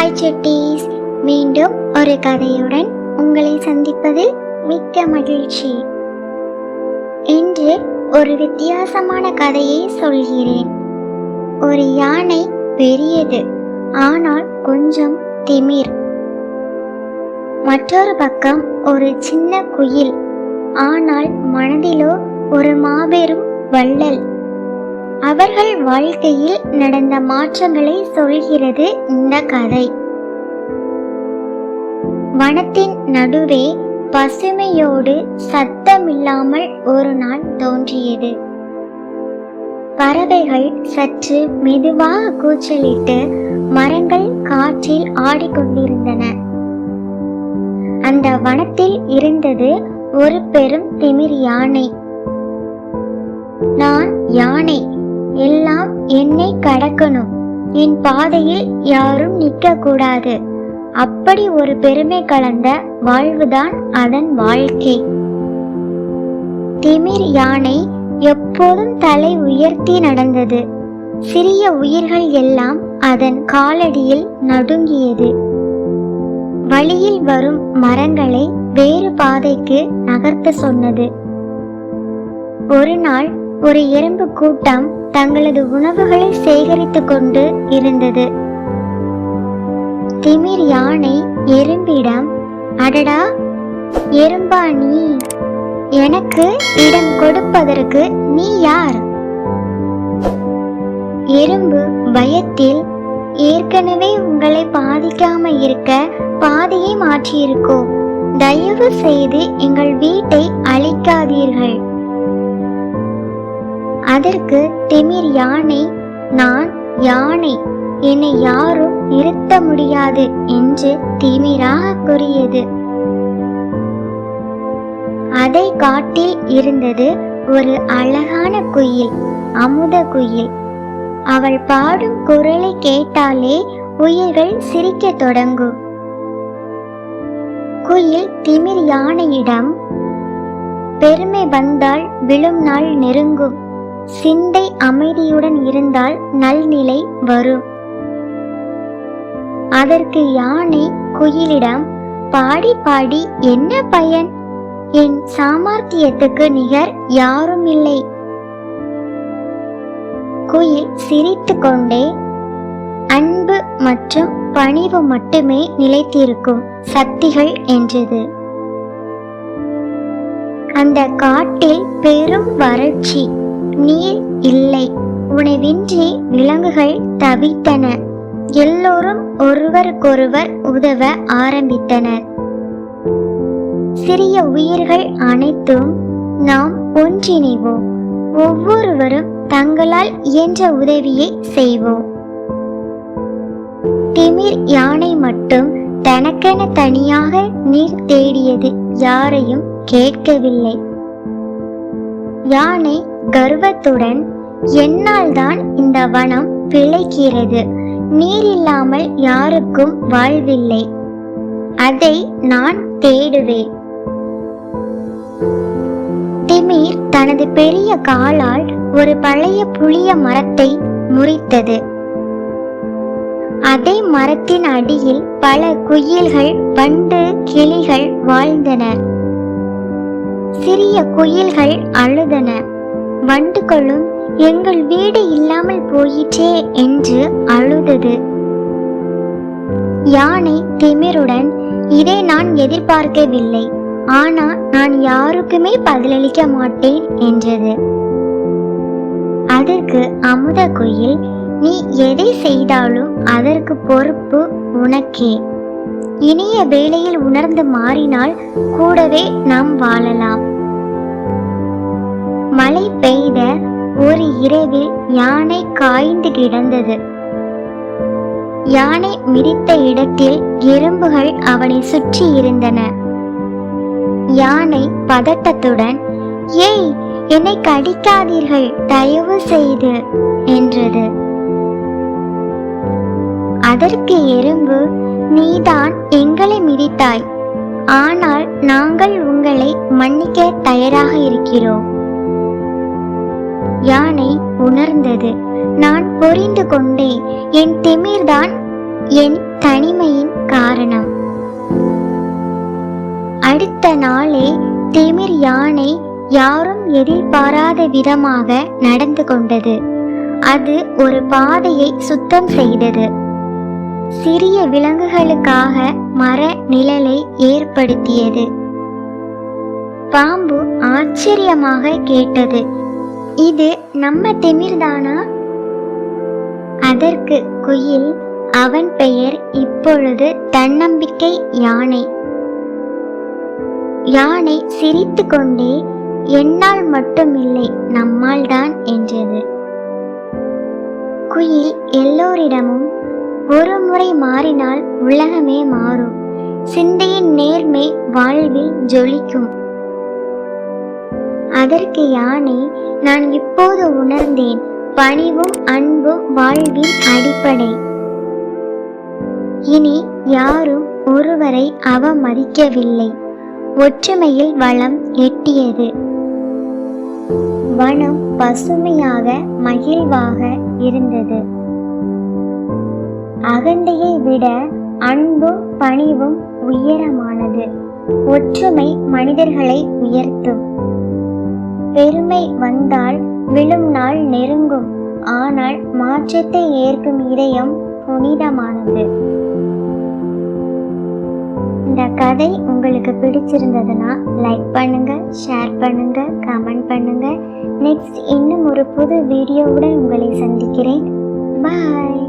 Hi செட்டீஸ் மீண்டும் ஒரு கதையுடன் உங்களை சந்திப்பதில் மிக்க மகிழ்ச்சி. இன்று ஒரு வித்தியாசமான கதையை சொல்கிறேன். ஒரு யானை பெரியது ஆனால் கொஞ்சம் திமிர். மற்றொரு பக்கம் ஒரு சின்ன குயில் ஆனால் மனதிலோ ஒரு மாபெரும் வள்ளல். அவர்கள் வாழ்க்கையில் நடந்த மாற்றங்களை சொல்கிறது இந்த கதை. வனத்தின் நடுவே பசுமையோடு சத்தமில்லாமல் ஒரு நாள் தோன்றியது. பறவைகள் சற்று மெதுவாக கூச்சலிட்டு மரங்கள் காற்றில் ஆடிக்கொண்டிருந்தன. அந்த வனத்தில் இருந்தது ஒரு பெரும் திமிர் யானை. நான் யானை எல்லாம் என்னை கடக்கணும். என் பாதையில் யாரும் நிற்க கூடாது அப்படி ஒரு பெருமை கலந்த வாழ்வுதான் அதன் வாழ்க்கை. திமிர் யானை எப்போதும் தலை உயர்த்தி நடந்தது. சிறிய உயிர்கள் எல்லாம் அதன் காலடியில் நடுங்கியது. வழியில் வரும் மரங்களை வேறு பாதைக்கு நகர்த்த சொன்னது. ஒரு நாள் ஒரு எறும்பு கூட்டம் தங்களது உணவுகளை சேகரித்துக் கொண்டு இருந்தது. திமிர் யானை எறும்பிடம் அடடா எறும்பா நீ எனக்கு இடம் கொடுப்பதற்கு நீ யார்? எறும்பு பயத்தில் ஏற்கனவே உங்களை பாதிக்காம இருக்க பாதையை மாற்றியிருக்கோம். தயவு செய்து எங்கள் வீட்டை அழிக்காதீர்கள். அதற்கு திமிர் யானை நான் யானை என்னை யாரும் நிறுத்த முடியாது என்று திமிராக கூறியது. அதை காட்டில் இருந்தது ஒரு அழகான குயில் அமுத குயில். அவள் பாடும் குரலை கேட்டாலே உயிர்கள் சிரிக்கத் தொடங்கும். குயில் திமிர் யானையிடம் பெருமை வந்தால் விழும் நாள் நெருங்கும். சிந்தை அமைதியுடன் இருந்தால் நல்நிலை வரும். அதற்கு யானை குயிலிடம் பாடி பாடி என்ன பயன்? என் சாமர்த்தியத்துக்கு நிகர் யாரும் இல்லை குயில் சிரித்து கொண்டே அன்பு மற்றும் பணிவு மட்டுமே நிலைத்திருக்கும் சக்திகள் என்றது. அந்த காட்டில் பெரும் வறட்சி. நீர் இல்லை. உணவின்றி விலங்குகள் தவித்தன. எல்லோரும் ஒருவருக்கொருவர் உதவ ஆரம்பித்தனர். சிறிய உயிர்கள் அனைத்தும் நாம் ஒன்றிணைவோம். ஒவ்வொருவரும் தங்களால் இயன்ற உதவியை செய்வோம். திமிர் யானை மட்டும் தனக்கென தனியாக நீர் தேடியது யாரையும் கேட்கவில்லை. யானை கர்வத்துடன் என்னால் தான் இந்த வனம் பிழைக்கிறது நீர் இல்லாமல் யாருக்கும் வாழ்வில்லை. அதை நான் தேடுவேன். திமிர் தனது பெரிய காலால் ஒரு பழைய புளிய மரத்தை முறித்தது. அதே மரத்தின் அடியில் பல குயில்கள் வண்டு கிளிகள் வாழ்ந்தன. சிறிய குயில்கள் அழுதன. வண்டுகளும் எங்கள் வீடு இல்லாமல் போயிற்றே என்று அழுதது. யானை திமிருடன் இதை நான் எதிர்பார்க்கவில்லை. ஆனா நான் யாருக்குமே பதிலளிக்க மாட்டேன் என்றது. அதற்கு அமுத குயில் நீ எதை செய்தாலும் அதற்கு பொறுப்பு உனக்கே. இனிய வேளையில் உணர்ந்து மாறினால் கூடவே நாம் வாழலாம். மழை பெய்த ஒரு இரவில் யானை காய்ந்து கிடந்தது. யானை மிதித்த இடத்தில் எறும்புகள் அவனை சுற்றி இருந்தன. யானை பதட்டத்துடன் ஏய் என்னை கடிக்காதீர்கள் தயவு செய்து என்றது. அதற்கு எறும்பு நீதான் எங்களை மிதித்தாய். ஆனால் நாங்கள் உங்களை மன்னிக்க தயாராக இருக்கிறோம். யானை உணர்ந்தது. நான் புரிந்து கொண்டேன். என் திமிர்தான் என் தனிமையின் காரணம். அடுத்த நாளே திமிர் யானை யாரும் எதிர்பாராத விதமாக நடந்து கொண்டது. அது ஒரு பாதையை சுத்தம் செய்தது. சிறிய விலங்குகளுக்காக மர நிழலை ஏற்படுத்தியது. பாம்பு ஆச்சரியமாக கேட்டது. இது நம்ம திமிர்தானா? அதற்கு குயில் அவன் பெயர் இப்பொழுது தன்னம்பிக்கை யானை. யானை சிரித்துக்கொண்டே என்னால் மட்டுமில்லை நம்மால் தான் என்றது. குயில் எல்லோரிடமும் ஒரு முறை மாறினால் உலகமே மாறும். சிந்தையின் நேர்மை வாழ்வில் ஜொலிக்கும். அதற்கு யானை நான் இப்போது உணர்ந்தேன். பணிவும் அன்பும் வாழ்வின் அடிப்படை. இனி யாரும் ஒருவரை அவமதிக்கவில்லை. ஒற்றுமையில் வளம் எட்டியது. வனம் பசுமையாக மகிழ்வாக இருந்தது. அகந்தையை விட அன்பும் பணிவும் உயரமானது. ஒற்றுமை மனிதர்களை உயர்த்தும். பெருமை வந்தால் விழும் நாள் நெருங்கும். ஆனால் மாற்றத்தை ஏற்கும் இதயம் புனிதமானது. இந்த கதை உங்களுக்கு பிடிச்சிருந்ததுன்னா லைக் பண்ணுங்க ஷேர் பண்ணுங்க கமெண்ட் பண்ணுங்க. நெக்ஸ்ட் இன்னும் ஒரு புது வீடியோவுடன் உங்களை சந்திக்கிறேன். பாய்